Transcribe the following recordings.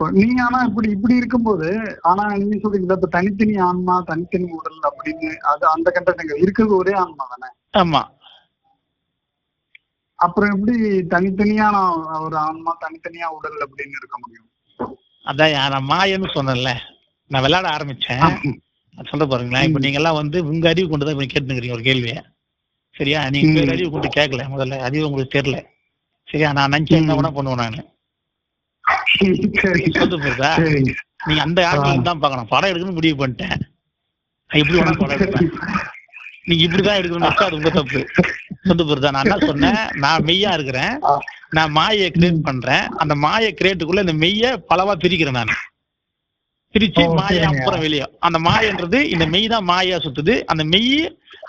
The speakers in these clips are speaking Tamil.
நீங்க ஆனா இப்படி இப்படி இருக்கும்போது ஆனா நீங்க சொல்றீங்க இப்ப தனித்தனி ஆன்மா தனித்தனி உடல் அப்படின்னு அது அந்த கண்டனங்க இருக்கிறது ஒரே ஆன்மா தானே? ஆமா. அப்புறம் எப்படி தனித்தனியான ஒரு ஆன்மா தனித்தனியா உடல் அப்படின்னு இருக்க முடியும்? அதான் நான் மாயன்னு சொன்னேன்ல. நான் விளையாட ஆரம்பிச்சேன். சொல்ல பாருங்களேன். இப்ப நீங்க எல்லாம் வந்து உங்க அறிவு கொண்டு தான் இப்ப கேட்டுக்கிறீங்க ஒரு கேள்வியை. சரியா? நீங்க அறிவு கொண்டு கேட்கல முதல்ல. அறிவு உங்களுக்கு தெரியல. சரியா? நான் நினைச்சேன் என்ன. கூட பண்ணுவேன் நானு சரி சொல்ல போதா சரிங்க நீங்க அந்த ஆட்கள் தான் பார்க்கணும். படம் எடுக்கணும்னு முடிவு பண்ணிட்டேன். வேணா படம் எடுப்பேன்? நீங்க இப்படிதான் எடுக்கணும்னு வச்சா அது உங்க தப்பு. சொந்த புரிதா நான் என்ன சொன்னேன்? நான் மெய்யா இருக்கிறேன். நான் மாயை கிரியேட் பண்றேன். அந்த மாயை கிரியேட்டுக்குள்ள இந்த மெய்ய பலவா பிரிக்கிறேன் நான். பிரிச்சு மாயை. அப்புறம் வெளியே. அந்த மாயன்றது இந்த மெய் தான் மாயா சுத்துது. அந்த மெய்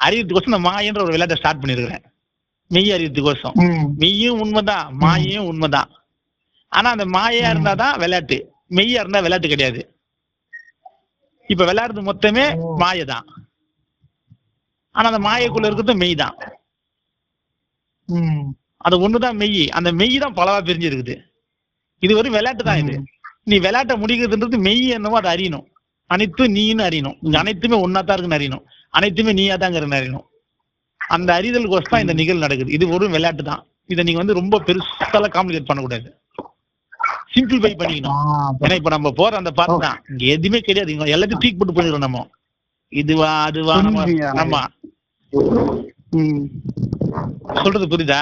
அறியறதுக்கோசம் இந்த மாயன்ற ஒரு விளையாட்டை ஸ்டார்ட் பண்ணிருக்கிறேன் மெய் அறியறதுக்கோசம். ம். மெய்யும் உண்மைதான். மாயையும் உண்மைதான். ஆனா அந்த மாயையா ம். இருந்தாதான் விளையாட்டு. மெய்யா இருந்தா விளையாட்டு கிடையாது. இப்ப விளையாடுறது மொத்தமே ஓ. மாயை தான். ஆனா அந்த மாயைக்குள்ள இருக்கிறது மெய் தான். அது ஒண்ணுதான் மெய். அந்த மெய் தான் பலவா பிரிஞ்சு இருக்குது இது ஒரு விளையாட்டு தான் இது. நீ விளையாட்டை முடிக்கிறதுன்றது மெய் என்னவோ அதை அறியணும். அனைத்தும் நீன்னு அறியணும். இங்க அனைத்துமே ஒன்னா தான் இருக்குன்னு அறியணும். அனைத்துமே நீயா தாங்கிறன்னு அறியணும். அந்த அறிதலுக்கோசம் தான் இந்த நிகழ்வு நடக்குது. இது ஒரு விளையாட்டு தான். இதை நீங்க வந்து ரொம்ப பெருசால காம்ப்ளிகேட் பண்ணக்கூடாது. சிம்பிளிஃபை பண்ணிக்கணும். ஏன்னா இப்ப நம்ம போற அந்த பாட்டு தான். இங்க எதுவுமே கிடையாது. இங்க எல்லாத்தையும் தூக்கி போட்டு போயிடுறோம் நம்ம. இதுவா அதுவா நம்ம. ஆமா. சொல்றது புரியுதா?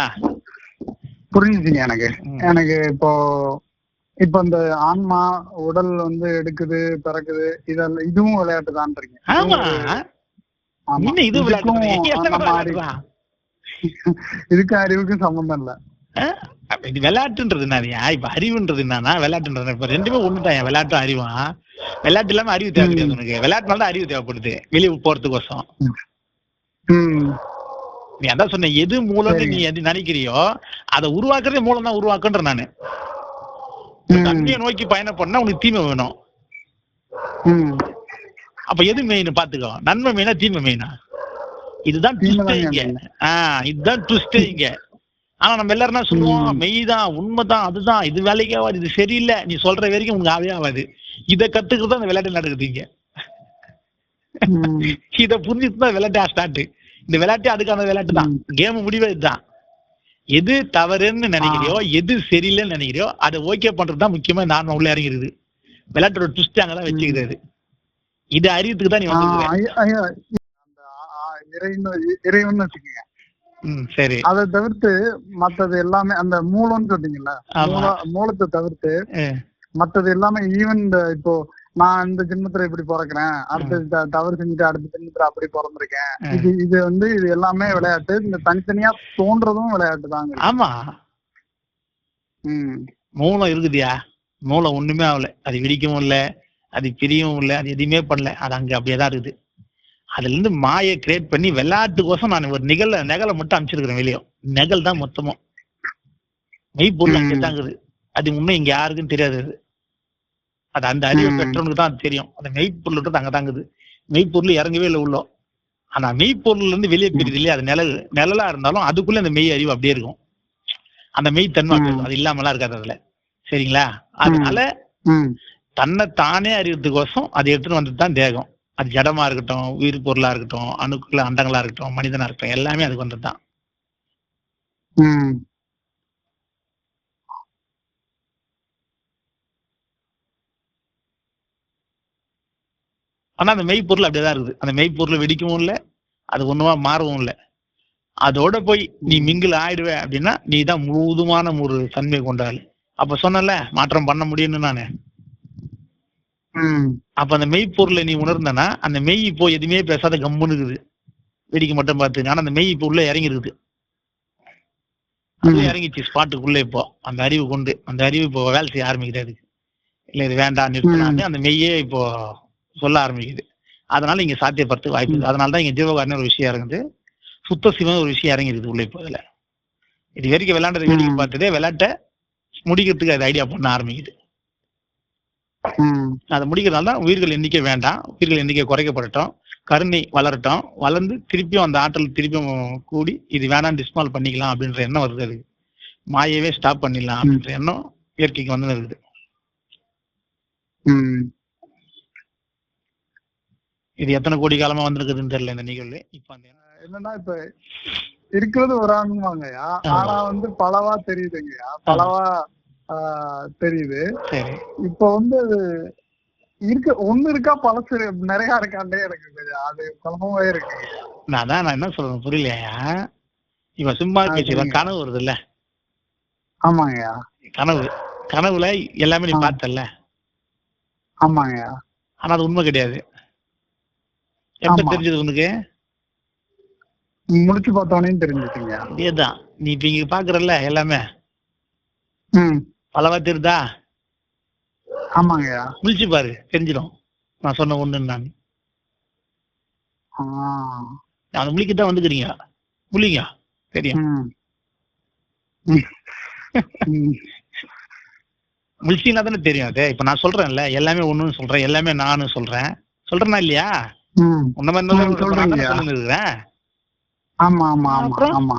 புரிஞ்சுச்சுங்க எனக்கு. எனக்கு இப்போ இப்போ இந்த ஆன்மா உடல் வந்து எடுக்குது பிறக்குது இதெல்லாம் இதுவும் விளையாட்டு? தானே. விளையாட்டுதான். இதுக்கும் அறிவுக்கும் சம்பந்தம் இல்ல. விளையாட்டுன்றது என்னதுயா இப்ப அறிவுன்றது என்னன்னா விளையாட்டுன்றது இப்ப ரெண்டுமே ஒண்ணுதான். விளையாட்டும் அறிவும் விளையாட்டு இல்லாம அறிவு தேவை கிடையாது உனக்கு விளையாட்டுனால தான் அறிவு தேவைப்படுது. வெளியே போறதுக்கோசம். ம். நீ அதான் சொன்ன எது மூலம்னு. நீ எது நினைக்கிறியோ அதை உருவாக்குறதே மூலம் தான் உருவாக்குன்ற நானு. தன்மையை நோக்கி பயணம் பண்ணா உனக்கு தீமை வேணும். ம். அப்ப எது மெயின் பாத்துக்கோ. நன்மை மெயினா தீமை மெயினா இதுதான் ட்விஸ்டே இங்க. ஆஹ் இதுதான் ட்விஸ்டே இங்க. ஆனா நம்ம எல்லாரும் சொல்லுவோம் ம். மெய்தான் உண்மைதான் அதுதான் இது வேலைக்கு ஆகாது இது சரியில்லை நீ சொல்ற வரைக்கும் உனக்கு ஆவே ஆகாது. இத கத்துக்கிறது அந்த விளையாட்டு நடக்குது இங்க. ம். இத புரிஞ்சுட்டு தான் விளையாட்டா ஸ்டார்ட் இந்த விளையாட்டு அதுக்கான விளையாட்டு தான். கேம் முடிவே இதுதான் எது தவறுன்னு நினைக்கிறியோ எது சரியில்லைன்னு நினைக்கிறியோ அதை ஓகே பண்றது தான் முக்கியமா நான் உள்ள இறங்கிருது விளையாட்டோட ட்விஸ்ட் அங்கதான் வச்சுக்கிறது. இது அறியத்துக்கு தான் நீ வந்து இறைவன் இறைவன் வச்சுக்கோங்க. சரி. அதை தவிர்த்து மத்தது எல்லாமே அந்த மூலம்னு. மூல மூலத்தை தவிர்த்து மத்தது எல்லாமே ஈவன் இப்போ நான் இந்த ஜென்மத்துல இப்படி பிறக்கிறேன் அடுத்த தவறு செஞ்சுட்டு அடுத்த ஜென்மத்துல அப்படி பிறந்திருக்கேன். இது இது வந்து இது எல்லாமே விளையாட்டு இந்த தனித்தனியா தோன்றதும் விளையாட்டு தாங்க ஆமா. ம். மூலம் இருக்குதியா? மூலம் ஒண்ணுமே ஆகல. அது வெடிக்கவும் இல்ல அது பிரியவும் இல்ல அது எதுவுமே பண்ணல. அது அங்க அப்படியே தான் இருக்குது. அதுல இருந்து மாயை கிரியேட் பண்ணி விளையாட்டுக்கோசம் நான் ஒரு நிகழ நெகலை மட்டும் அமைச்சிருக்கிறேன் வெளியே. நெகல் தான் மொத்தமும் மெய்ப்பொருள் அங்கே ம். தாங்குது அது இன்னும் இங்க யாருக்கும் தெரியாது அது. அது அந்த அறிவு. பெற்றவனுக்கு தான் தெரியும். அந்த மெய்ப்பொருள் அங்க தாங்குது. மெய்ப்பொருள் இறங்கவே இல்லை உள்ளோ. ஆனா மெய்ப்பொருள்ல இருந்து வெளியே பிரியுது இல்லையா? அது நிழல் நிழலா இருந்தாலும் அதுக்குள்ள அந்த மெய் அறிவு அப்படியே இருக்கும். அந்த மெய் தன்மை. அது இல்லாமலாம் இருக்காது அதுல. சரிங்களா? அதனால தன்னை தானே அறியறதுக்கோசம் அது எடுத்துட்டு வந்தது தான் தேகம். அது ஜடமா இருக்கட்டும் உயிர் பொருளா இருக்கட்டும் அணுக்கள் அண்டங்களா இருக்கட்டும் மனிதனா இருக்கட்டும் எல்லாமே அதுக்கு வந்தது தான் ம். ஆனா அந்த மெய்ப்பொருள் அப்படியே தான் இருக்குது. அந்த மெய்ப்பொருள் வெடிக்கவும் இல்லை அது ஒண்ணுமா மாறவும் இல்லை. அதோட போய் நீ மிங்கில் ஆயிடுவே அப்படின்னா நீ தான் முழுவதுமான ஒரு தன்மை கொண்டாள் அப்ப சொன்னல மாற்றம் பண்ண முடியும்னு நானு. அப்ப அந்த மெய்ப்பொருளை நீ உணர்ந்தனா அந்த மெய் இப்போ எதுவுமே பேசாத கம்முன்னு இருக்குது. வேடிக்கை மட்டும் பார்த்து ஆனா அந்த மெய் இப்போ உள்ள இறங்கி இருக்குது அது. இறங்கிச்சு ஸ்பாட்டுக்குள்ள இப்போ. அந்த அறிவு கொண்டு அந்த அறிவு இப்போ வேலை செய்ய ஆரம்பிக்குது அதுக்கு. இல்ல இது வேண்டாம் நிறுத்தலான்னு அந்த மெய்யே இப்போ சொல்ல ஆரம்பிக்குது. அதனால இங்க சாத்தியப்படுத்த வாய்ப்பு இருக்கு அதனால தான் இங்க ஜீவகாரன் ஒரு விஷயம் இறங்குது. சுத்த சிவன் ஒரு விஷயம் இறங்கிருக்குது உள்ள இப்போ இதுல. இது வரைக்கும் விளையாண்டது வேடிக்கை. பார்த்ததே விளையாட்ட முடிக்கிறதுக்கு அது ஐடியா பண்ண ஆரம்பிக்குது. அதை முடிக்கிறதுனால தான் உயிர்கள் எண்ணிக்கை வேண்டாம். உயிர்கள் எண்ணிக்கை குறைக்கப்படட்டும். கருணை வளரட்டும். வளர்ந்து திருப்பியும் அந்த ஆற்றல் திருப்பியும் கூடி இது வேணாம் டிஸ்மால் பண்ணிக்கலாம் அப்படின்ற எண்ணம் வருது அதுக்கு. மாயவே ஸ்டாப் பண்ணிடலாம் அப்படின்ற எண்ணம் இயற்கைக்கு வந்து இருக்குது இது எத்தனை கோடி காலமா வந்திருக்குதுன்னு தெரியல இந்த நிகழ்வு. இப்ப அந்த என்னன்னா இப்ப இருக்கிறது ஒரு ஆனா வந்து பலவா தெரியுதுங்கய்யா. பலவா தெரியுது. சரி. இப்ப வந்து அது இருக்க ஒண்ணு இருக்கா பழசு நிறைய இருக்காண்டே எனக்கு அது குழப்பமாவே இருக்கு. நான் தான் நான் என்ன சொல்றேன் புரியலையா? இவன் சும்மா சரிங்க. கனவு வருது இல்ல ஆமாங்கய்யா கனவு கனவுல எல்லாமே நீ ஆ. பார்த்தல்ல? ஆமாங்கய்யா ஆனா அது உண்மை கிடையாது. எப்ப. தெரிஞ்சது உனக்கு? முடிச்சு பார்த்தோன்னே தெரிஞ்சுச்சுங்கய்யா இதேதான். நீ இப்ப இங்க பாக்குறல்ல எல்லாமே? ம் பலவா தெரியுதா ஆமாங்கய்யா. முழிச்சு பாரு தெரிஞ்சிடும். நான் சொன்ன ஒண்ணு நான். அந்த முழிக்கு தான் வந்துக்கிறீங்க. முழிங்க தெரியும். முழிச்சிங்கன்னா தானே தெரியும் அது. இப்ப நான் சொல்றேன்ல எல்லாமே ஒண்ணுன்னு சொல்றேன். எல்லாமே நானும் சொல்றேன். சொல்றேனா இல்லையா. உன்ன மாதிரி நான் சொல்றேன். ஆமா ஆமா ஆமா? ஆமா.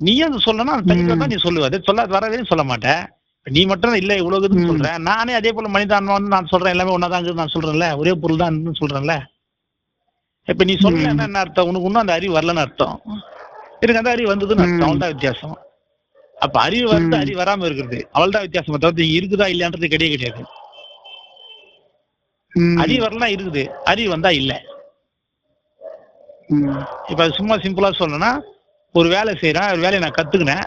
நீயும் அது சொல்லணும். அந்த தனிப்பா தான் நீ சொல்லுவ. அது சொல்ல வரவே சொல்ல மாட்டேன். நீ மட்டும் இல்ல இவ்வளவு ம். சொல்றேன் நானே அதே போல மனிதான்மா வந்து நான் சொல்றேன் எல்லாமே ஒன்னாதான் நான் சொல்றேன்ல ஒரே பொருள் தான் சொல்றேன்ல இப்ப நீ சொல்ல. என்ன அர்த்தம் உனக்கு இன்னும் அந்த அறிவு வரலன்னு அர்த்தம் எனக்கு அந்த அறிவு வந்ததுன்னு அர்த்தம் ம். அவ்வளவுதான் வித்தியாசம் அப்ப அறிவு வந்து. அறிவு வராம இருக்கிறது அவ்வளவுதான் வித்தியாசம் இங்க இருக்குதா இல்லையான்றது கிடையாது கிடையாது. அறிவு வரலாம் இருக்குது அறிவு வந்தா இல்ல. இப்ப அது சும்மா சிம்பிளா சொல்லணும்னா ஒரு வேலை செய்யறேன் ஒரு வேலையை நான் கத்துக்கினேன்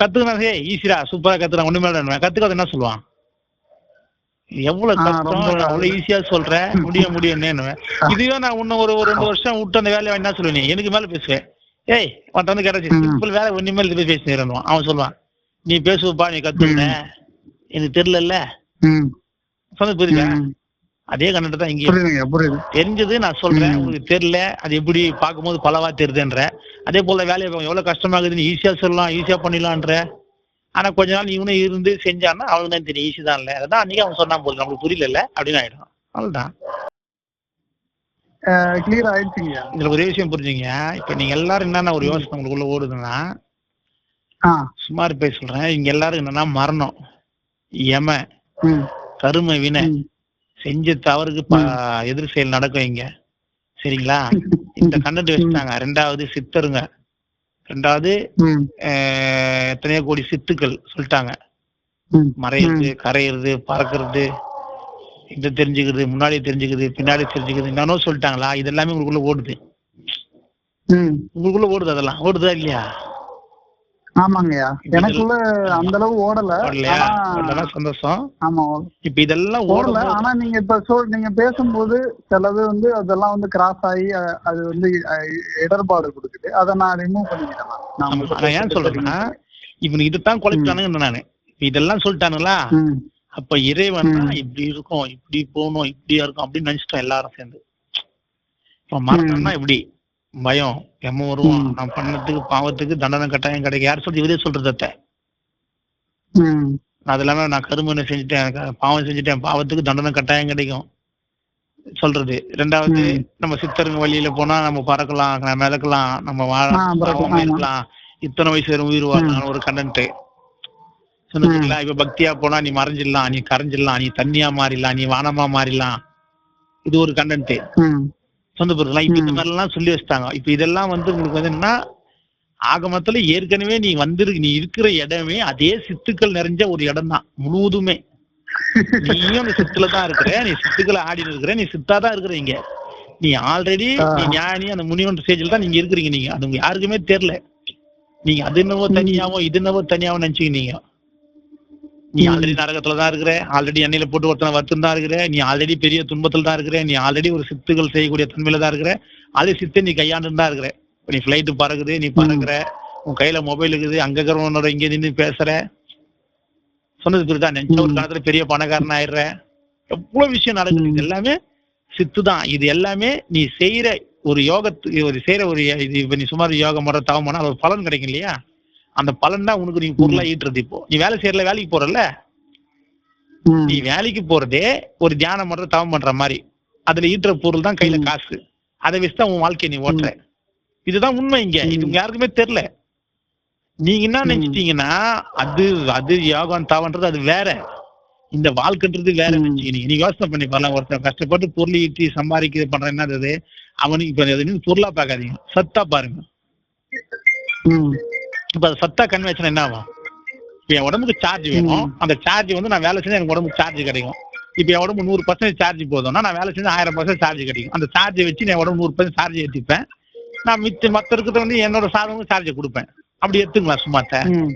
கத்துக்கினா ஏய் ஈஸிடா சூப்பரா கத்துறேன் ஒண்ணுமே இல்ல கத்துக்காத என்ன சொல்லுவான்? எவ்வளவு கஷ்டம் அவ்வளவு ஈஸியா சொல்ற முடிய முடியும்னு இதுவே நான் இன்னும் ஒரு ஒரு ரெண்டு வருஷம் விட்டு அந்த வேலையை என்ன சொல்லுவேன் எனக்கு மேல பேசுவேன் ஏய் உன்ட்ட வந்து கிடைச்சி. சிம்பிள் வேலை ஒண்ணு மேல போய் பேசினேன் அவன் சொல்லுவான் நீ பேசுவப்பா நீ கத்துக்கின எனக்கு தெரியல ம். சொன்னது புரியுதா. அதே கண்ணட்டு தான் புரியுது. தெரிஞ்சது நான் சொல்றேன். உங்களுக்கு தெரியல. அது எப்படி பார்க்கும்போது பலவா தெரியுதுன்ற. அதே போல வேலையை பார்க்க எவ்வளவு கஷ்டமாகுது நீ ஈஸியா சொல்லலாம் ஈஸியா பண்ணிடலான்ற. ஆனா கொஞ்ச நாள் இவனும் இருந்து செஞ்சான்னா அவனுக்கு தான் தெரியும். ஈஸி தான் இல்ல. அதான் அன்னைக்கு அவன் சொன்னான் போது நம்மளுக்கு புரியல அப்படின்னு ஆயிடும். அவ்வளவுதான். கிளியர் ஆயிடுச்சுங்கய்யா. இதுல ஒரே விஷயம் புரிஞ்சுங்க. இப்ப நீங்க எல்லாரும் என்னென்ன ஒரு யோசனை உங்களுக்குள்ள ஓடுதுன்னா ஆ. சுமார் போய் சொல்றேன். இங்க எல்லாரும் என்னன்னா மரணம். யம ம். கரும வினை. செஞ்ச தவறுக்கு எதிர் செயல் நடக்கும் இங்க. சரிங்களா? இந்த கண்டென்ட் வச்சுட்டாங்க. ரெண்டாவது சித்தருங்க. ரெண்டாவது எத்தனையோ கோடி சித்துக்கள் சொல்லிட்டாங்க. மறையிறது கரையிறது பறக்கிறது இது தெரிஞ்சுக்கிறது முன்னாடி தெரிஞ்சுக்கிறது பின்னாடி தெரிஞ்சுக்கிறது என்னன்னோ சொல்லிட்டாங்களா? இது எல்லாமே உங்களுக்குள்ள ஓடுது. உங்களுக்குள்ள ஓடுது அதெல்லாம். ஓடுதா இல்லையா? ஆமாங்கய்யா. எனக்குள்ள அந்த அளவு ஓடல. ஓடலையா? சந்தோஷம். ஆமா. இப்ப இதெல்லாம் ஓடல. ஆனா நீங்க இப்ப சொல் நீங்க பேசும்போது சிலது வந்து அதெல்லாம் வந்து கிராஸ் ஆகி அது வந்து இடர்பாடு கொடுக்குது. அதை நான் ரிமூவ் பண்ணிக்கிட்டேன் நான். ஏன் சொல்றேன்னா இவனுக்கு இதுதான் குழப்பிட்டானுங்க நானு. இதெல்லாம் சொல்லிட்டானுங்களா. அப்ப இறைவன். இப்படி இருக்கும் இப்படி போகணும் இப்படியா இருக்கும் அப்படின்னு நினைச்சிட்டோம் எல்லாரும் சேர்ந்து. இப்ப மரணம்னா இப்படி பயம். எம்ம வருவான். நான் பண்ணதுக்கு பாவத்துக்கு தண்டனை கட்டாயம் கிடைக்கும். யார் சொல்லி இவரே சொல்றது அத்தை. ம். நான் அது இல்லாம நான் கருமனை செஞ்சுட்டேன்? பாவம் செஞ்சுட்டேன். பாவத்துக்கு தண்டனை கட்டாயம் கிடைக்கும். சொல்றது. ரெண்டாவது. நம்ம சித்தருங்க வழியில போனா நம்ம பறக்கலாம். மிதக்கலாம். நம்ம வாழ ஆ, பறக்கலாம், பாவமா ஆமா. இருக்கலாம். இத்தனை வயசு வரும் உயிர் வாழலாம் ஒரு கண்டென்ட் சொன்னீங்களா இப்ப பக்தியா போனா நீ மறைஞ்சிடலாம். நீ கரைஞ்சிடலாம். நீ தண்ணியா மாறிடலாம். நீ வானமா மாறிடலாம். இது ஒரு கண்டென்ட் ம். சொந்த பொருள்லாம் இப்ப இந்த ம். மாதிரி எல்லாம் சொல்லி வச்சிட்டாங்க. இப்ப இதெல்லாம் வந்து உங்களுக்கு வந்து என்னன்னா ஆகமத்துல ஏற்கனவே நீ வந்திரு நீ இருக்கிற இடமே அதே சித்துக்கள் நிறைஞ்ச ஒரு இடம் தான் முழுவதுமே. நீயும் சித்துல தான் இருக்கிற நீ சித்துக்களை ஆடி இருக்கிற நீ சித்தா தான் இருக்கிற இங்க. நீ ஆல்ரெடி. நீ ஞானி அந்த முனிவன் ஸ்டேஜ்ல தான் நீங்க இருக்கிறீங்க நீங்க. அது யாருக்குமே தெரியல. நீங்க அது என்னவோ தனியாவோ இது என்னவோ தனியாவோ நினைச்சுக்கினீங்க. நீ. ஆல்ரெடி நரகத்துல தான் இருக்கிற. ஆல்ரெடி எண்ணெயில போட்டு ஒருத்தனை வருத்தம் தான் இருக்கிற. நீ ஆல்ரெடி பெரிய துன்பத்துல தான் இருக்கிற. நீ ஆல்ரெடி ஒரு சித்துகள் செய்யக்கூடிய தன்மையில தான் இருக்கிற. அதே சித்தை நீ கையாண்டு தான் இருக்கிற நீ பிளைட் பறக்குது நீ பறக்குற. உன் கையில மொபைல் இருக்குது. அங்க இருக்கிறவனோட இங்க நின்று பேசுற. சொன்னது புரியுதா நினைச்ச ஒரு. காலத்துல பெரிய பணக்காரன் ஆயிடுற. எவ்வளவு விஷயம் நடக்குது. இது. எல்லாமே சித்து தான் இது எல்லாமே நீ செய்யற ஒரு யோகத்து ஒரு செய்யற ஒரு இது இப்ப நீ சுமார் யோகம் முறை தவம் பண்ணா அது ஒரு பலன் கிடைக்கும் இல்லையா? அந்த பலன் தான் உனக்கு நீ பொருளா ஈட்டுறது இப்போ. நீ வேலை செய்யறல வேலைக்கு போறல. நீ வேலைக்கு போறதே ஒரு தியானம் பண்ற தவம் பண்ற மாதிரி. அதுல ஈட்டுற பொருள் தான் கையில. காசு. அதை வச்சு தான் உன் வாழ்க்கையை நீ ஓட்டுற. இதுதான் உண்மை இங்க. இது யாருக்குமே தெரியல. நீங்க என்ன. நினைச்சிட்டீங்கன்னா அது அது யோகம் தவன்றது அது வேற. இந்த வாழ்க்கைன்றது வேற. வச்சுக்கினீங்க நீ யோசனை பண்ணி பாருங்க ஒருத்தன் கஷ்டப்பட்டு பொருள் ஈட்டி சம்பாதிக்கிறது பண்ற என்னது அவனுக்கு இப்ப பொருளா பார்க்காதீங்க. சத்தா பாருங்க. ம். இப்ப அது சத்தா கண் வச்சுனா என்ன ஆகும்? இப்ப என் உடம்புக்கு சார்ஜ் வேணும். அந்த சார்ஜ் வந்து நான் வேலை செஞ்சா எனக்கு உடம்புக்கு சார்ஜ் கிடைக்கும். இப்ப என் உடம்பு நூறு பர்சன்ட் சார்ஜ் போதும்னா நான் வேலை செஞ்சா ஆயிரம் பர்சன்ட் சார்ஜ் கிடைக்கும். அந்த சார்ஜை வச்சு நான் உடம்பு நூறு பர்சன்ட் சார்ஜ் ஏற்றிப்பேன் நான் மிச்ச மத்த இருக்கிறத வந்து என்னோட சாதகம் சார்ஜ் கொடுப்பேன். அப்படி எடுத்துக்கலாம் சும்மாத்த ம்.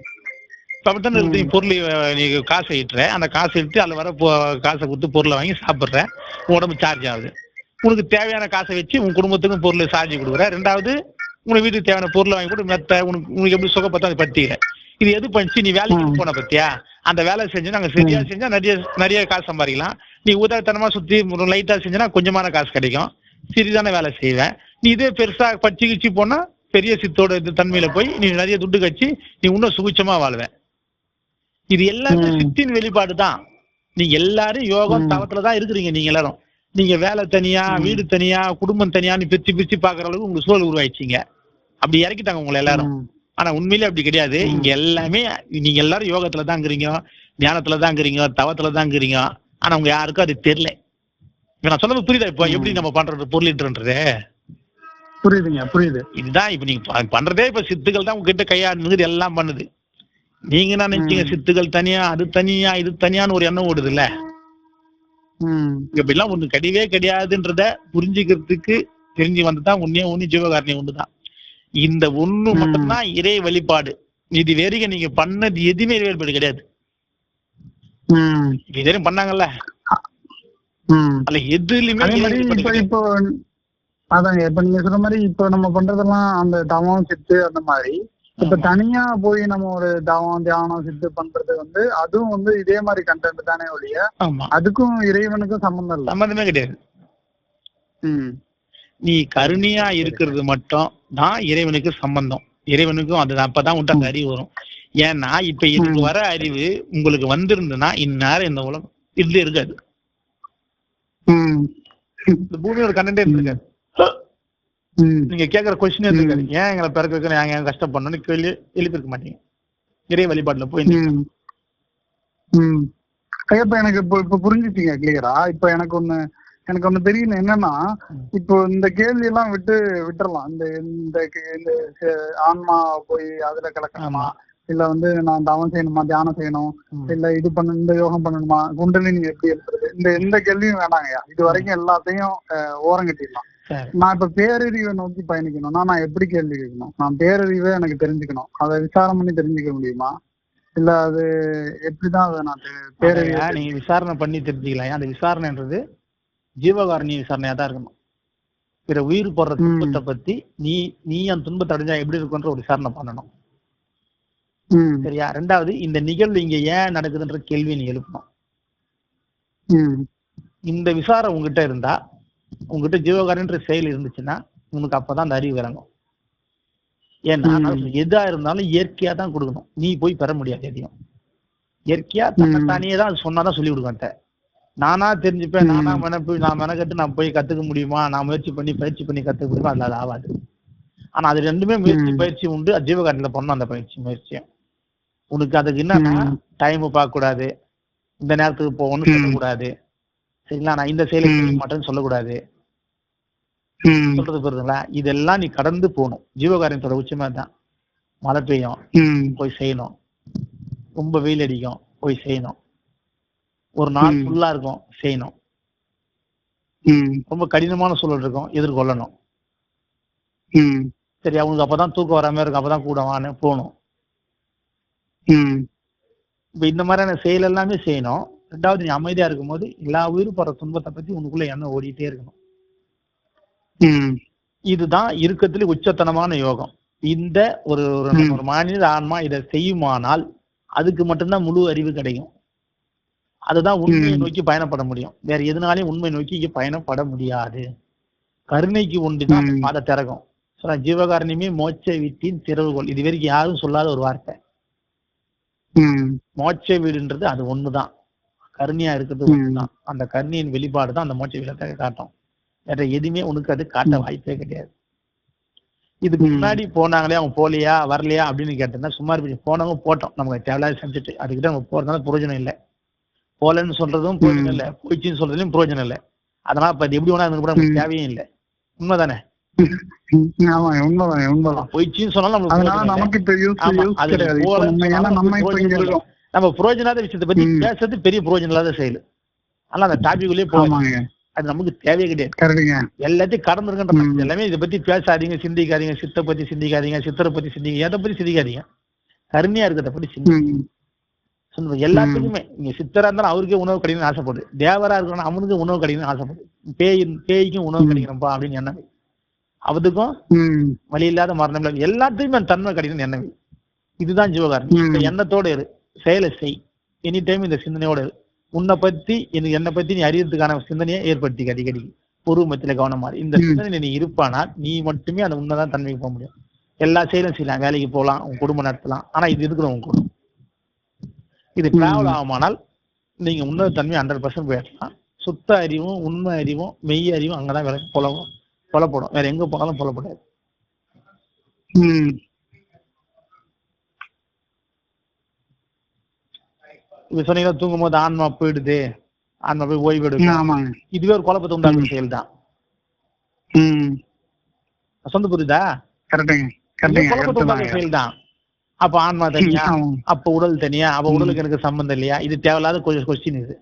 இப்ப அப்படித்தானே இருக்கு. பொருள் நீ காசை ஈட்டுற அந்த காசை எடுத்து அதுல வர காசை கொடுத்து பொருளை வாங்கி சாப்பிடுற உடம்பு சார்ஜ் ஆகுது. உனக்கு தேவையான காசை வச்சு உன் குடும்பத்துக்கும் பொருள் சார்ஜ் கொடுக்குற ரெண்டாவது உனக்கு வீட்டுக்கு தேவையான பொருளை வாங்கி கூட மெத்த உனக்கு உனக்கு எப்படி சுகப்பத்தோ அதை பத்திக்கிற இது எது பண்ணிச்சு? நீ வேலைக்கு. போன பத்தியா? அந்த வேலை செஞ்சு நாங்க சரியா. செஞ்சா நிறைய நிறைய காசு சம்பாதிக்கலாம். நீ உதாரணமா சுத்தி லைட்டா செஞ்சனா கொஞ்சமான காசு கிடைக்கும். சிறிதான வேலை செய்வேன் நீ இதே பெருசா பச்சு கிச்சு போனா பெரிய சித்தோட இது தன்மையில போய் நீ நிறைய துட்டு கட்சி நீ இன்னும் சுபிச்சமா வாழ்வ. இது எல்லாமே. சித்தின் வெளிப்பாடு தான். நீங்க எல்லாரும் யோகம் ம். தவத்துல தான் இருக்கிறீங்க நீங்க எல்லாரும். நீங்க வேலை தனியா. வீடு தனியா குடும்பம் தனியான்னு பிரிச்சு பிரிச்சு பாக்குற அளவுக்கு உங்களுக்கு சூழல் உருவாயிடுச்சீங்க. அப்படி இறக்கிட்டாங்க உங்களை எல்லாரும். ஆனா உண்மையிலே அப்படி கிடையாது. இங்க எல்லாமே நீங்க எல்லாரும் யோகத்துல தான் இருக்கிறீங்க ஞானத்துல தான் இருக்கிறீங்க தவத்துல தான் இருக்கிறீங்க. ஆனா உங்க யாருக்கும் அது தெரியல. இப்ப நான் சொல்றது புரியுதா? இப்போ. எப்படி நம்ம பண்றது? பொருளிட்டுன்றது புரியுதுங்க புரியுது. இதுதான் இப்ப நீங்க பண்றதே இப்ப சித்துக்கள் தான் உங்ககிட்ட கையாடுனுது எல்லாம் பண்ணுது. நீங்க என்ன நினைச்சீங்க. சித்துக்கள் தனியா அது தனியா இது தனியான்னு ஒரு எண்ணம் ஓடுது இல்ல இப்படிலாம் ஒண்ணு கிடையவே கிடையாதுன்றத புரிஞ்சுக்கிறதுக்கு தெரிஞ்சு வந்ததுதான் உன்னே ஒண்ணு ஜீவகாரணி ஒண்ணுதான் இந்த ஒண்ணு. மட்டும்தான் இறை வழிபாடு. இது வரைக்கும் நீங்க பண்ணது எதுவுமே இறை வழிபாடு கிடையாது. இது பண்ணாங்கல்ல? அதுல எதுலயுமே இப்ப கிடையாது. இப்போ அதாங்க இப்ப நீங்க சொல்ற மாதிரி இப்ப நம்ம பண்றதெல்லாம் அந்த தவம் சித்து அந்த மாதிரி இப்ப. தனியா போய் நம்ம ஒரு தவம் தியானம் சித்து பண்றது வந்து அதுவும் வந்து இதே மாதிரி கண்டென்ட் தானே ஒழிய அதுக்கும் இறைவனுக்கும் சம்மந்தம் இல்ல. சம்மந்தமே கிடையாது. ம். நீ கருணையா இருக்கிறது மட்டும் தான் இறைவனுக்கு சம்பந்தம். இறைவனுக்கும் அது அப்பதான் அந்த அறிவு வரும். ஏன்னா இப்ப இதுக்கு. வர அறிவு உங்களுக்கு வந்திருந்துன்னா இந்நேரம் இந்த உலகம் இதுல இருக்காது. ம். இந்த பூமியோட கண்டென்டே இருக்காது நீங்க கேக்குற கொஸ்டின். இருக்காது ஏன் எங்களை பிறக்க வைக்க நாங்க ஏன் கஷ்டப்படணும்னு கேள்வி எழுப்பியிருக்க மாட்டீங்க. இறை வழிபாட்டுல போய் இப்ப எனக்கு இப்போ இப்ப புரிஞ்சுட்டீங்க கிளியரா இப்ப எனக்கு ஒண்ணு எனக்கு ஒண்ணு தெரியல. என்னன்னா. இப்போ இந்த கேள்வி எல்லாம் விட்டு விட்டுறலாம். இந்த இந்த இந்த ஆன்மா போய் அதுல கலக்கணுமா? இல்ல வந்து நான் தவம் செய்யணுமா தியானம் செய்யணும். இல்ல இது பண்ண இந்த யோகம் பண்ணணுமா? குண்டலினி எப்படி எழுப்புறது? இந்த எந்த கேள்வியும் வேணாங்கய்யா இது வரைக்கும் எல்லாத்தையும் ஓரம் கட்டிடலாம். நான் இப்ப பேரறிவை நோக்கி பயணிக்கணும்னா நான் எப்படி கேள்வி கேட்கணும்? நான் பேரறிவை எனக்கு தெரிஞ்சுக்கணும். அதை விசாரம் பண்ணி தெரிஞ்சுக்க முடியுமா? இல்ல அது எப்படிதான் அதை நான் பேரறிவை நீங்க விசாரணை பண்ணி தெரிஞ்சுக்கலாம் அந்த விசாரணைன்றது ஜீவகாரணி விசாரணையா தான் இருக்கணும். பிற உயிர் போடுற. துன்பத்தை பத்தி நீ நீ அந்த துன்பத்தை அடைஞ்சா எப்படி இருக்குன்ற ஒரு விசாரணை பண்ணணும். ம், சரியா? ரெண்டாவது இந்த நிகழ்வு இங்க ஏன் நடக்குதுன்ற கேள்வி நீ எழுப்பணும். ம், இந்த விசாரம் உங்ககிட்ட இருந்தா உங்ககிட்ட ஜீவகாரன்ற செயல் இருந்துச்சுன்னா உனக்கு அப்பதான் அந்த அறிவு இறங்கும் ஏன்னா எதா இருந்தாலும் இயற்கையா தான் கொடுக்கணும். நீ போய் பெற முடியாது எதையும். இயற்கையா தன்னைத்தானே தான் அது சொன்னாதான் சொல்லி கொடுக்கன்ட்ட நானா தெரிஞ்சுப்பேன். நானா மெனப்பு நான் மெனக்கட்டு நான் போய் கத்துக்க முடியுமா? நான் முயற்சி பண்ணி பயிற்சி பண்ணி கத்துக்க முடியுமா? அதுல அது ஆகாது. ஆனா அது ரெண்டுமே முயற்சி. பயிற்சி உண்டு. அது ஜீவகாரணியில பண்ணணும் அந்த பயிற்சி முயற்சியும் உனக்கு அதுக்கு என்னன்னா ம். டைம் பார்க்க கூடாது இந்த நேரத்துக்கு போகணும்னு. சொல்லக்கூடாது. சரிங்களா? நான் இந்த செயலை செய்ய. மாட்டேன்னு சொல்லக்கூடாது. சொல்றது புரியுதுங்களா? இதெல்லாம் நீ கடந்து போகணும். ஜீவகாரியத்தோட உச்சமே தான் மழை பெய்யும். போய் செய்யணும். ரொம்ப வெயில் அடிக்கும். போய் செய்யணும். ஒரு நாள். ஃபுல்லா இருக்கும். செய்யணும். ரொம்ப கடினமான சூழல் இருக்கும். எதிர்கொள்ளணும். சரி அவனுக்கு அப்பதான் தூக்கம் வராம இருக்கும். அப்பதான் கூட வான்னு போகணும். இப்ப இந்த மாதிரியான செயல் எல்லாமே செய்யணும். ரெண்டாவது நீ அமைதியா இருக்கும்போது எல்லா உயிரும் போற துன்பத்தை பத்தி உனக்குள்ள எண்ணம் ஓடிட்டே இருக்கணும். இதுதான் இருக்கத்துல உச்சத்தனமான யோகம். இந்த ஒரு ஒரு ம். ஒரு மனித ஆன்மா இதை செய்யுமானால் அதுக்கு மட்டும்தான் முழு அறிவு கிடைக்கும் அதுதான் உண்மையை. நோக்கி பயணப்பட முடியும். வேற எதுனாலையும் உண்மை நோக்கி இங்க பயணப்பட முடியாது. கருணைக்கு ம். பாதை திறக்கும் ஜீவகாரணியமே மோட்ச வீட்டின் திறவுகோல் இது வரைக்கும் யாரும் சொல்லாத ஒரு வார்த்தை. மோட்ச வீடுன்றது அது ஒண்ணுதான். கருணையா இருக்கிறது அந்த கருணையின் வெளிப்பாடு தான் அந்த மோட்ச வீடத்தை காட்டும். வேற எதுவுமே உனக்கு அது காட்ட. வாய்ப்பே கிடையாது. இதுக்கு. முன்னாடி போனாங்களே அவங்க போலியா வரலையா அப்படின்னு கேட்டேன்னா சும்மா இருப்பீங்க. போனவங்க போட்டோம். நமக்கு தேவையில்லாத சப்ஜெக்ட் அதுக்கிட்ட நம்ம போறதுனால பிரயோஜனம் இல்லை. போலன்னு சொல்றதும் பிரயோஜனம் இல்ல. போயிடுச்சுன்னு சொல்றதுலயும் பிரயோஜனம் இல்ல. அதனால இப்ப எப்படி வேணா இருந்து கூட. தேவையும் இல்ல. உண்மைதானே? உண்மைதாங்க உண்மைதான் போயிடுச்சுன்னு சொன்னாலும். நமக்கு நம்ம பிரயோஜனாத விஷயத்தை பத்தி. பேசுறது பெரிய பிரயோஜனம் இல்லாத செயல். அதனால அந்த டாபிக் உள்ளே போக ஆமாங்க. அது நமக்கு தேவையே கிடையாது. எல்லாத்தையும் கடந்துருக்கின்ற ம். எல்லாமே இதை பத்தி பேசாதீங்க சிந்திக்காதீங்க சித்தை பத்தி சிந்திக்காதீங்க சித்தரை பத்தி சிந்திங்க எதை பத்தி சிந்திக்காதீங்க? கருணையா இருக்கிறத பத்தி சிந்தி ம். சொல்லுங்க. எல்லாத்துக்குமே. நீங்க சித்தரா இருந்தாலும் அவருக்கே உணவு கிடைக்கணும்னு ஆசைப்படு தேவரா இருக்கணும் அவனுக்கு உணவு கிடைக்கணும்னு ஆசைப்படு பேய் பேய்க்கும் உணவு ம். கிடைக்கணும்பா அப்படின்னு எண்ணம். அவதுக்கும் வழி இல்லாத மரணம். எல்லாத்துக்குமே அந்த தன்மை கிடைக்கணும்னு எண்ணம். இதுதான் ஜீவகாரணம் எண்ணத்தோட இரு. செயலை செய். எனி டைம் இந்த சிந்தனையோட உன்னை பத்தி எனக்கு என்னை பத்தி நீ அறியறதுக்கான சிந்தனையை ஏற்படுத்திக்க அடிக்கடி. பூர்வமத்தில கவனமா. இந்த. சிந்தனை நீ இருப்பானால் நீ மட்டுமே அந்த உண்மைதான் தன்மைக்கு போக முடியும். எல்லா செயலும் செய்யலாம். வேலைக்கு போகலாம் உன் குடும்பம் நடத்தலாம். ஆனா இது இருக்கிற உன் குடும்பம். இது டிராவல். ஆகுமானால் நீங்க உன்னத தன்மை ஹண்ட்ரட் பர்சன்ட் போயிடலாம் சுத்த அறிவும் உண்மை அறிவும் மெய் அறிவும் அங்கதான் விளக்கு புலவும் புலப்படும். வேற எங்க போனாலும் புலப்படாது. இப்ப சொன்னீங்கன்னா தூங்கும் போது ஆன்மா போயிடுது ஆன்மா போய் ஓய்வு எடுக்கும். இதுவே ஒரு குழப்பத்தை உண்டாக்குற செயல் தான். சொந்த புரியுதா? குழப்பத்தை உண்டாக்குற செயல் தான். அப்ப ஆன்மா தனியா அப்ப உடல் தனியா அப்ப. உடலுக்கு எனக்கு சம்பந்தம் இல்லையா? இது தேவையில்லாத கொஸ்டின் இது.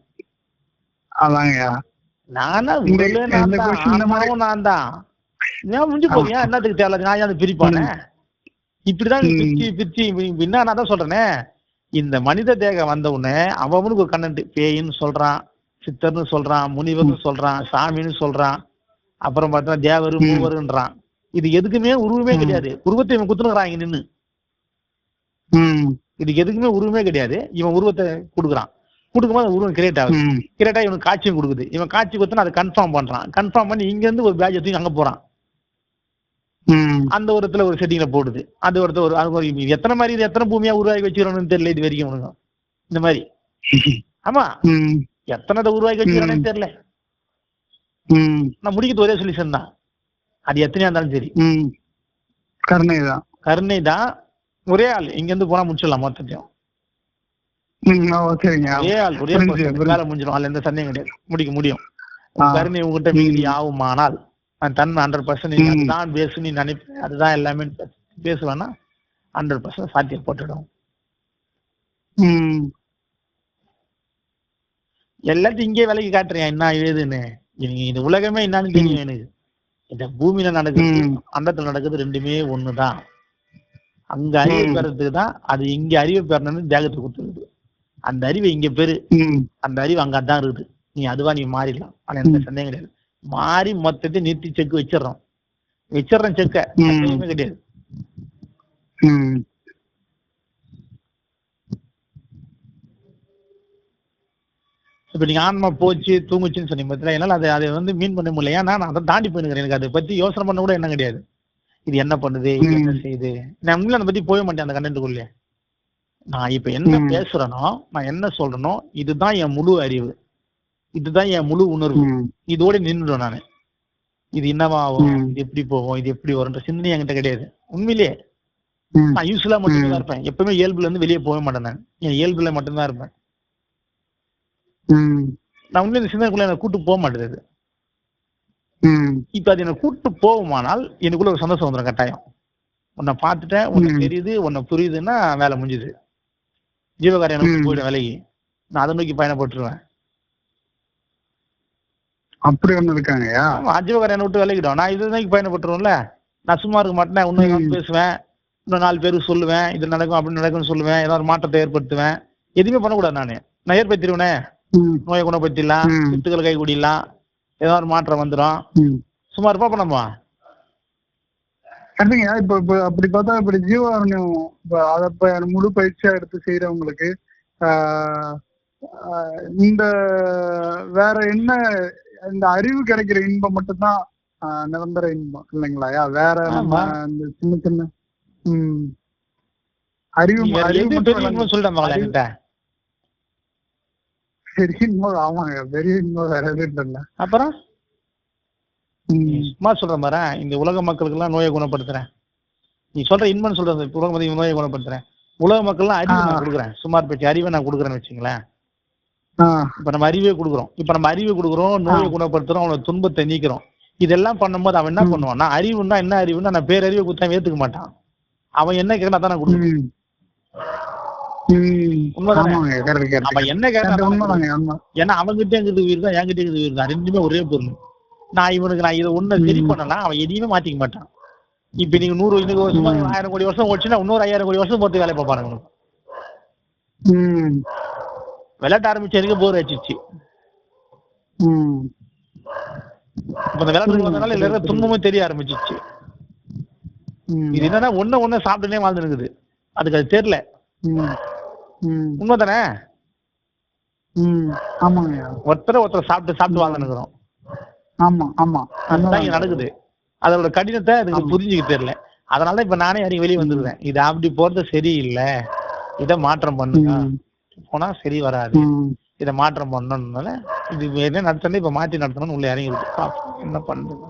அதாங்கய்யா நானா உடலே நான் தான் நான் ஏன் முடிஞ்சு ஏன் என்னத்துக்கு தேவையில்லாத நான் அதை பிரிப்பானே? இப்படிதான். பிரிச்சு பிரிச்சு என்ன நான் தான் சொல்றேனே. இந்த மனித தேகம் வந்த உடனே அவனுக்கு ஒரு கண்ணன்ட்டு பேயின்னு சொல்றான் சித்தர்னு சொல்றான் முனிவர்னு சொல்றான் சாமின்னு சொல்றான். அப்புறம் பார்த்தா தேவர். மூவருன்றான். இது எதுக்குமே உருவமே. கிடையாது. உருவத்தை இவன் குத்துனுக்குறான் இங்க நின்னு. ம். இதுக்கு எதுக்குமே உருவமே கிடையாது. இவன் உருவத்தை கொடுக்குறான். கொடுக்கும்போது உருவம் கிரியேட் ஆகுது. கிரியேட் ஆகி இவனுக்கு காட்சியும் கொடுக்குது. இவன் காட்சி கொடுத்தா அதை கன்ஃபார்ம் பண்றான். கன்ஃபார்ம் பண்ணி இங்க இருந்து ஒரு பேட்ச் தூக்கி அங்க போறான். அந்த ஒருத்துல ஒரு செட்டிங்ல போடுது. அது ஒருத்தர் ஒரு எத்தனை மாதிரி இது எத்தனை பூமியா உருவாக்கி வச்சுக்கிறோம்னு தெரியல இது வரைக்கும் இந்த மாதிரி. ஆமா. எத்தனை இதை உருவாக்கி வச்சுக்கிறானே தெரியல. நான் முடிக்கிறது ஒரே சொல்யூஷன் தான். அது எத்தனையா இருந்தாலும் சரி. கருணை தான். கருணை தான். ஒரே ஆள். இங்க இருந்து போனா முடிச்சிடலாம் மொத்தத்தையும். ஒரே ஆள் ஒரே. வேலை முடிஞ்சிடும். அதுல எந்த சந்தேகம் கிடையாது. முடிக்க முடியும். கருணை உங்ககிட்ட மீறி ஆகுமானால். அந்த தன்மை ஹண்ட்ரட் பர்சன்ட் ம். அதுதான் பேசு நீ நினைப்ப அதுதான் எல்லாமே பேசுவேன்னா ஹண்ட்ரட் பர்சன்ட் சாத்தியப்பட்டுடும் ம். எல்லாத்தையும் இங்கே விலைக்கு காட்டுறேன் என்ன ஏதுன்னு? இந்த உலகமே என்னன்னு தெரியும் எனக்கு. இந்த பூமியில நடக்குது. அண்டத்துல நடக்குது ரெண்டுமே ஒண்ணுதான். அங்க அறிவை. பெறதுக்கு தான் அது இங்க அறிவை பெறணும்னு தேகத்தை கொடுத்துருக்குது. அந்த அறிவை இங்க பெரு. அந்த அறிவு அங்க அதான் இருக்குது. நீ அதுவா நீ மாறிடலாம். ஆனா எந்த. சந்தேகம் கிடையாது மாறி மொத்தத்தை நிறுத்தி செக் வச்சிடறோம். வச்சிடறோம் செக்க. கிடையாது. இப்ப நீங்க ஆன்மா போச்சு தூங்குச்சுன்னு சொன்னீங்க பார்த்தீங்களா என்னால அதை அதை வந்து மீன் பண்ண முடியல. ஏன்னா நான் அதை தாண்டி போயிருக்கிறேன் எனக்கு. அதை பத்தி யோசனை பண்ண கூட என்ன கிடையாது. இது என்ன பண்ணுது? இது என்ன. செய்யுது? நான் உண்மையில அதை பத்தி போக மாட்டேன் அந்த கண்டென்ட்டுக்குள்ளே நான் இப்ப என்ன. பேசுறேனோ நான் என்ன சொல்றேனோ இதுதான் என் முழு அறிவு. இதுதான் என் முழு உணர்வு. இதோட நின்றுடும் நானு. இது என்னவா ஆகும். இது எப்படி போகும்? இது எப்படி வரும்ன்ற சிந்தனை என்கிட்ட கிடையாது. உண்மையிலேயே நான் யூஸ்ஃபுல்லா மட்டுமே ம். தான் இருப்பேன். எப்பவுமே இயல்புல இருந்து வெளியே போக மாட்டேன் நான். என் இயல்புல மட்டும்தான் இருப்பேன். நான் உண்மையில இந்த சிந்தனைக்குள்ள எனக்கு கூட்டு போக மாட்டேது இப்ப அது எனக்கு கூட்டு போகுமானால் எனக்குள்ள ஒரு சந்தோஷம் வந்துடும் கட்டாயம். உன்னை பார்த்துட்டேன் உன்னை ம். தெரியுது உன்னை புரியுதுன்னா வேலை முடிஞ்சுது. ஜீவகாரியம். போயிடும் வேலைக்கு. நான் அதை நோக்கி பயணப்பட்டுருவேன். அப்படி ஒண்ணு இருக்காங்கய்யா. ஆமா ஜீவகாரியம் விட்டு விலகிடும். நான் இதை நோக்கி பயணப்பட்டுருவேன்ல நான் சும்மா இருக்க மாட்டேன். இன்னும் பேசுவேன். இன்னும் நாலு பேருக்கு சொல்லுவேன். இது நடக்கும் அப்படி நடக்கும்னு சொல்லுவேன். ஏதாவது மாற்றத்தை ஏற்படுத்துவேன். எதுவுமே பண்ணக்கூடாது நானு. நான் ஏற்படுத்திடுவேனே நோயை குணப்படுத்திடலாம். வித்துக்களை கை கூடிடலாம் ஏதாவது ஒரு மாற்றம் வந்துடும். சும்மா இருப்பா பண்ணமா கண்டிங்க இப்ப இப்ப அப்படி பார்த்தா இப்படி ஜீவாரண்யம் இப்ப அத இப்ப முழு பயிற்சியா எடுத்து செய்யறவங்களுக்கு இந்த வேற என்ன இந்த அறிவு கிடைக்கிற இன்பம் மட்டும்தான் ஆஹ், நிரந்தர இன்பம் இல்லைங்களா? வேற நம்ம. இந்த சின்ன சின்ன ம். அறிவு அறிவு மட்டும் பெரிய இன்பம் அறிவு- ஆமாங்க பெரிய இன்பம் வேற எதுவும் இல்ல. அப்புறம்? சும்மா சொல்ற மாதிரி இந்த உலக மக்களுக்கு எல்லாம் நோயை குணப்படுத்துறேன். நீ சொல்ற இன்பம் சொல்ற இந்த உலக மக்களுக்கு நோயை குணப்படுத்துறேன். உலக மக்கள்லாம் அறிவு ஆ. நான் கொடுக்குறேன். சுமார் பேச்சு அறிவை நான் கொடுக்குறேன்னு வச்சுங்களேன். இப்ப நம்ம அறிவே கொடுக்குறோம். இப்ப நம்ம அறிவை கொடுக்குறோம் நோயை குணப்படுத்துறோம் அவனோட துன்பத்தை நீக்கிறோம். இதெல்லாம் பண்ணும்போது அவன் என்ன ம். பண்ணுவான்னா அறிவுன்னா என்ன அறிவுன்னா நான் பேரறிவை கொடுத்தா ஏத்துக்க மாட்டான். அவன் என்ன அதான் நான் கொடுக்கணும் அவன் என்ன உண்மை ஏன்னா அவன்கிட்ட இருக்குது உயிர் தான் என்கிட்ட இருக்குது உயிர் தான். ரெண்டுமே ஒரே பொருள். நான் இவனுக்கு நான் இதை ஒண்ணு சரி ம். பண்ணலாம் அவன் எதையுமே மாத்திக்க மாட்டான். இப்ப நீங்க நூறு இன்னைக்கு. ஆயிரம் கோடி வருஷம் ஓடிச்சுன்னா இன்னொரு ஐயாயிரம் கோடி வருஷம் பொறுத்து வேலை பார்ப்பாங்க விளையாட்ட ஆரம்பிச்ச எனக்கு போர் அடிச்சிச்சு இப்ப இந்த விளையாட்டு வந்தனால எல்லாரும் புரியுது. துன்பமே தெரிய ஆரம்பிச்சிச்சு ம். இது என்னன்னா ஒண்ணு ஒண்ணு சாப்பிட்டுனே வாழ்ந்து இருக்குது அதுக்கு அது தெரியல. உண்மைதானே ம். ஆமாங்க ஒருத்தர ஒருத்தர் சாப்பிட்டு சாப்பிட்டு வாழ்ந்துருக்கிறோம். ஆமா ஆமா. அதுதான் நடக்குது. அதோட கடினத்தை அதுக்கு. புரிஞ்சுக்க தெரியல. அதனால இப்ப நானே இறங்கி வெளியே வந்துருக்கேன் இது அப்படி போறது சரியில்லை. இதை மாற்றம் பண்ணுங்க. போனா சரி வராது. இத மாற்றம் பண்ணணும்னால இது என்ன நடத்தணும் இப்ப மாத்தி நடத்தணும்னு உள்ள இறங்கி இருக்கு. என்ன பண்றது.